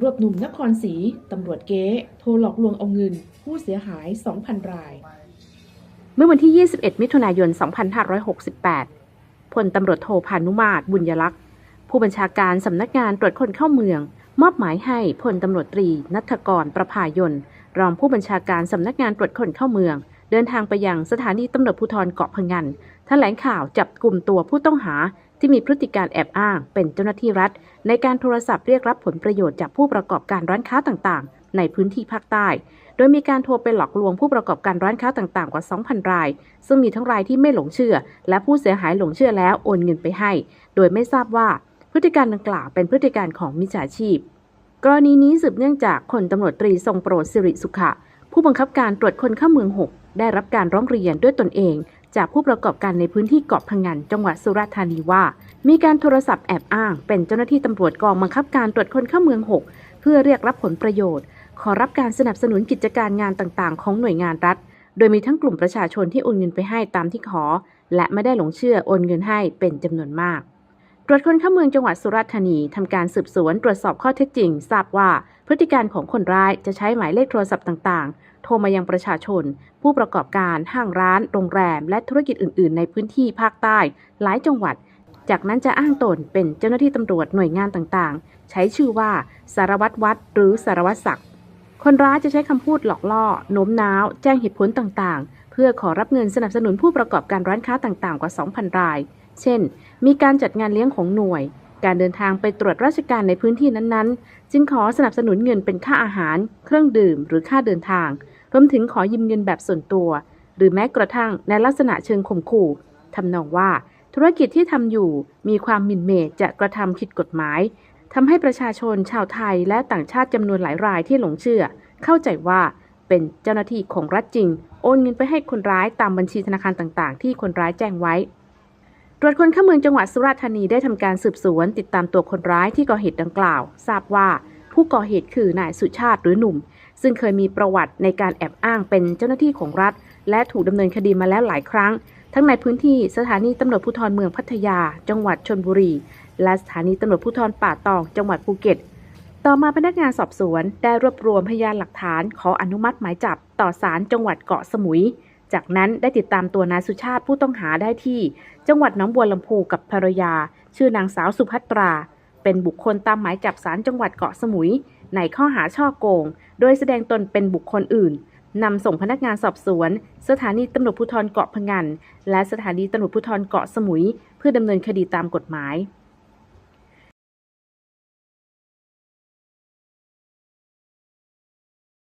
รวบหนุ่มนครศรีตำรวจเก๊โทรหลอกลวงเอาเงิน ผู้เสียหาย 2,000 ราย เมื่อวันที่ 21 มิถุนายน 2568 พลตำรวจโทพานุมาตรบุญยลักษ์ ผู้บัญชาการสำนักงานตรวจคนเข้าเมือง มอบหมายให้พลตำรวจตรีนัทกรประภายนรองผู้บัญชาการสำนักงานตรวจคนเข้าเมือง เดินทางไปยังสถานีตำรวจภูธรเกาะพะงันแถลงข่าวจับกลุ่มตัวผู้ต้องหา ที่มีพฤติการแอบอ้าง เป็นเจ้าหน้าที่รัฐ ในการโทรศัพท์เรียกรับผลประโยชน์จากผู้ประกอบการร้านค้าต่างๆ ในพื้นที่ภาคใต้ โดยมีการโทรไปหลอกลวงผู้ประกอบการร้านค้าต่างๆ กว่า 2,000 ราย ซึ่งมีทั้งรายที่ไม่หลงเชื่อ และผู้เสียหายหลงเชื่อแล้วโอนเงินไปให้ โดยไม่ทราบว่าพฤติการดังกล่าวเป็นพฤติการของมิจฉาชีพ กรณีนี้สืบเนื่องจากคนตำรวจตรีทรงโปรดสิริสุขะ ผู้บังคับการตรวจคนเข้าเมือง 6 ได้รับการร้องเรียนด้วยตนเอง จากผู้ประกอบการในพื้นที่เกาะพังงานจังหวัดสุราษฎร์ธานีว่า มีการโทรศัพท์แอบอ้าง เป็นเจ้าหน้าที่ตำรวจกองบังคับการตรวจคนเข้าเมือง 6 เพื่อเรียกรับผลประโยชน์ ขอรับการสนับสนุนกิจการงานต่างๆ ของหน่วยงานรัฐ โดยมีทั้งกลุ่มประชาชนที่โอนเงินไปให้ตามที่ขอ และไม่ได้หลงเชื่อโอนเงินให้เป็นจำนวนมาก ตรวจคนเข้าเมืองจังหวัดสุราษฎร์ธานีทำการสืบสวนตรวจสอบข้อเท็จจริง ทราบว่า พฤติการของคนร้ายจะใช้หมายเลขโทรศัพท์ต่างๆ โทรมายังประชาชน ผู้ประกอบการ ห้างร้าน โรงแรม และธุรกิจอื่น ๆ ในพื้นที่ภาคใต้ หลายจังหวัด จากนั้นจะอ้างตนเป็นเจ้าหน้าที่ตำรวจหน่วยงานต่างๆ ใช้ชื่อว่าสารวัตรวัดหรือสารวัตรศักดิ์คนร้ายจะใช้คำพูดหลอกล่อโน้มน้าว แจ้งเหตุผลต่างๆ เพื่อขอรับเงินสนับสนุนผู้ประกอบการร้านค้าต่างๆ กว่า 2,000 ราย เช่น มีการจัดงานเลี้ยงของหน่วย การเดินทางไปตรวจราชการในพื้นที่นั้นๆ จึงขอสนับสนุนเงินเป็นค่าอาหาร เครื่องดื่ม หรือค่าเดินทาง รวมถึงขอยืมเงินแบบส่วนตัว หรือแม้กระทั่งในลักษณะเชิงข่มขู่ทำนองว่า ธุรกิจที่ทำอยู่มีความหมิ่นเหมจะกระทำผิดกฎหมายทำให้ประชาชนชาวไทยและต่างชาติจำนวนหลายรายที่หลงเชื่อ เข้าใจว่าเป็นเจ้าหน้าที่ของรัฐจริง โอนเงินไปให้คนร้ายตามบัญชีธนาคารต่างๆ ที่คนร้ายแจ้งไว้ ตรวจคนเข้าเมืองจังหวัดสุราษฎร์ธานีได้ทำการสืบสวน ติดตามตัวคนร้ายที่ก่อเหตุดังกล่าว ทราบว่าผู้ก่อเหตุคือนายสุชาติหรือหนุ่ม ซึ่งเคยมีประวัติในการแอบอ้างเป็นเจ้าหน้าที่ของรัฐ และถูกดำเนินคดีมาแล้วหลายครั้ง ทั้งในพื้นที่สถานีตำรวจภูธรเมืองพัทยา จังหวัดชนบุรี และสถานีตำรวจภูธรป่าตอง จังหวัดภูเก็ต ต่อมาพนักงานสอบสวน ได้รวบรวมพยานหลักฐานขออนุมัติหมายจับต่อศาลจังหวัดเกาะสมุย จากนั้นได้ติดตามตัวนายสุชาติผู้ต้องหาได้ที่ จังหวัดหนองบัวลำพูกับภรรยา ชื่อนางสาวสุภัตรา เป็นบุคคลตามหมายจับศาลจังหวัดเกาะสมุย ในข้อหาช่อโกง โดยแสดงตนเป็นบุคคลอื่นนำส่งพนักงานสอบสวน สถานีตำรวจภูธรเกาะพะงัน และสถานีตำรวจภูธรเกาะสมุย เพื่อดำเนินคดีตามกฎหมาย